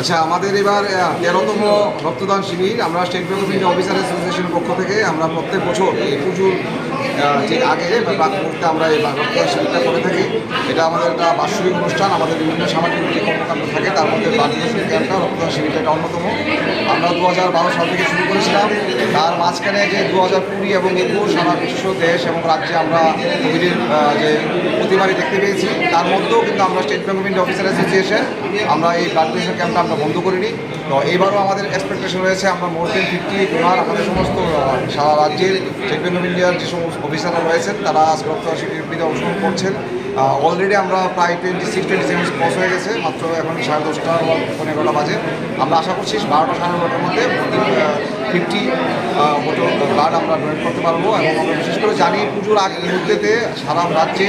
আচ্ছা আমাদের এবার তেরোতম রক্তদান শিবির। আমরা State Bank of India officer অ্যাসোসিয়েশনের পক্ষ থেকে আমরা প্রত্যেক বছর এই পুজোর ঠিক যে আগে বা মুহূর্তে আমরা এই রক্তদান শিবিরটা করে থাকি। এটা আমাদের একটা বাৎসরিক অনুষ্ঠান। আমাদের বিভিন্ন সামাজিক যে কর্মকাণ্ড থাকে তার মধ্যে বার্ষিক ক্যাম্পটা একটা অন্যতম। আমরা দু হাজার বারো সাল থেকে শুরু করেছিলাম। তার মাঝখানে যে দু হাজার কুড়ি এবং একুশ সারা বিশ্ব, দেশ এবং রাজ্যে আমরা কোভিডের যে প্রতিবারই দেখতে পেয়েছি, তার মধ্যেও কিন্তু আমরা State Bank of India officer association আমরা এই ব্লাড ডোনেশন ক্যাম্পটা আমরা বন্ধ করিনি। তো এইবারও আমাদের এক্সপেকটেশন রয়েছে, আমরা মোর দেন ফিফটি ডোনার আমাদের সমস্ত সারা রাজ্যের স্টেট ব্যাংক অফ ইন্ডিয়ার যে সমস্ত অফিসাররা রয়েছেন, তারা আজকে শিবিরে অংশগ্রহণ করছেন। অলরেডি আমরা প্রায় twenty six twenty seven cross হয়ে গেছে, মাত্র এখন সাড়ে দশটা পনেরো বাজে। আমরা আশা করছি বারোটা, সাড়ে বারোটার মধ্যে ফিফটি বোতল গার্ড আমরা ডোনেট করতে পারব এবং আমরা বিশেষ করে জানি পুজোর আগে মুহূর্তেতে সারা রাজ্যে